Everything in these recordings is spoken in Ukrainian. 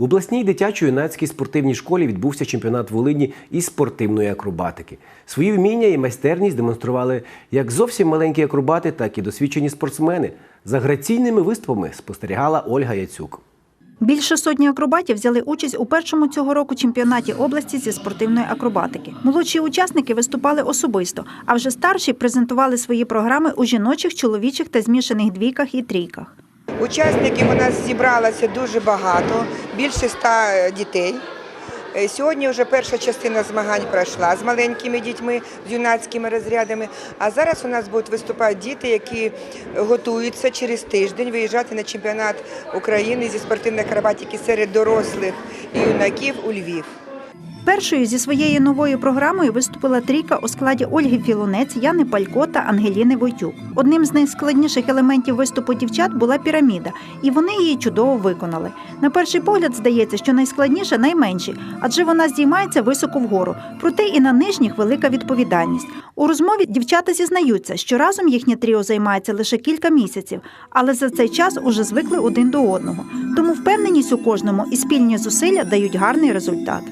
В обласній дитячо-юнацькій спортивній школі відбувся чемпіонат Волині із спортивної акробатики. Свої вміння і майстерність демонстрували як зовсім маленькі акробати, так і досвідчені спортсмени. За граційними виступами спостерігала Ольга Яцюк. Більше сотні акробатів взяли участь у першому цього року чемпіонаті області зі спортивної акробатики. Молодші учасники виступали особисто, а вже старші презентували свої програми у жіночих, чоловічих та змішаних двійках і трійках. Учасників у нас зібралося дуже багато, більше ста дітей. Е, Сьогодні вже перша частина змагань пройшла з маленькими дітьми, з юнацькими розрядами. А зараз у нас будуть виступати діти, які готуються через тиждень виїжджати на чемпіонат України зі спортивної акробатики серед дорослих і юнаків у Львів. Першою зі своєю новою програмою виступила трійка у складі Ольги Філунець, Яни Палько та Ангеліни Войтюк. Одним з найскладніших елементів виступу дівчат була піраміда, і вони її чудово виконали. На перший погляд здається, що найскладніше найменші, адже вона здіймається високо вгору. Проте і на нижніх велика відповідальність. У розмові дівчата зізнаються, що разом їхнє тріо займається лише кілька місяців, але за цей час уже звикли один до одного. Тому впевненість у кожному і спільні зусилля дають гарний результат.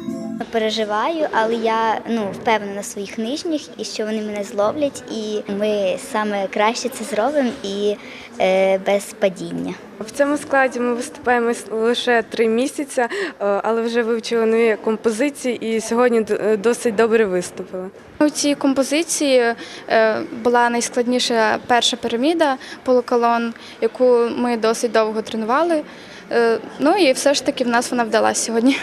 Переживаю, але я ну впевнена в своїх нижніх і що вони мене зловлять, і ми саме краще це зробимо і е, без падіння. В цьому складі ми виступаємо лише три місяці, е, але вже вивчили нові композиції і сьогодні е, досить добре виступили. У цій композиції е, була найскладніша перша піраміда полуколон, яку ми досить довго тренували. Ну і все ж таки в нас вона вдалася сьогодні.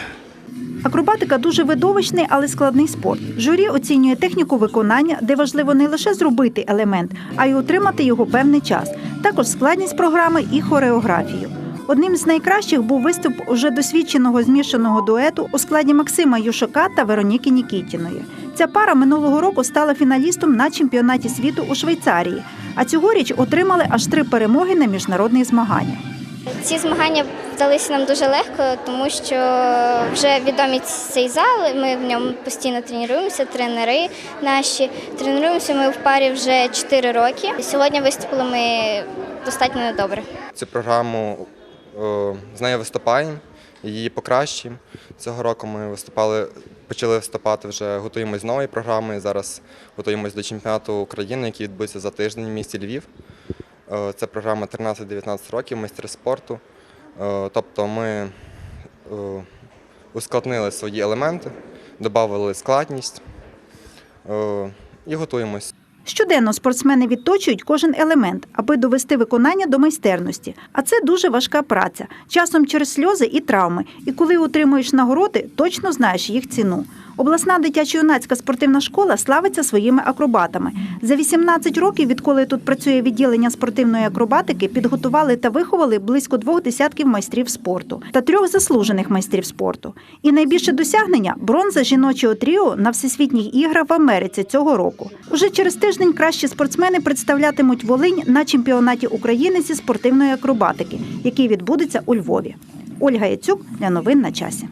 Акробатика дуже видовищний, але складний спорт. Журі оцінює техніку виконання, де важливо не лише зробити елемент, а й утримати його певний час. Також складність програми і хореографію. Одним з найкращих був виступ уже досвідченого змішаного дуету у складі Максима Юшака та Вероніки Нікітіної. Ця пара минулого року стала фіналістом на чемпіонаті світу у Швейцарії, а цьогоріч отримали аж три перемоги на міжнародних змаганнях. Ці змагання вдалися нам дуже легко, тому що вже відомі цей зал. Ми в ньому постійно тренуємося. Тренери наші тренуємося. Ми в парі вже 4 роки. Сьогодні виступили ми достатньо добре. Цю програму з нею виступаємо, її покращуємо. Цього року ми виступали, почали виступати вже, готуємось до нової програми. Зараз готуємось до чемпіонату України, який відбудеться за тиждень в місті Львів. Це програма 13-19 років, майстри спорту. Е, Тобто ми е, ускладнили свої елементи, додали складність е, і готуємось. Щоденно спортсмени відточують кожен елемент, аби довести виконання до майстерності. А це дуже важка праця, часом через сльози і травми. І коли отримуєш нагороди, точно знаєш їх ціну. Обласна дитячо-юнацька спортивна школа славиться своїми акробатами. За 18 років, відколи тут працює відділення спортивної акробатики, підготували та виховали близько двох десятків майстрів спорту та трьох заслужених майстрів спорту. І найбільше досягнення бронза жіночого тріо на всесвітніх іграх в Америці цього року. Уже через тиждень кращі спортсмени представлятимуть Волинь на чемпіонаті України зі спортивної акробатики, який відбудеться у Львові. Ольга Яцюк для новин на часі.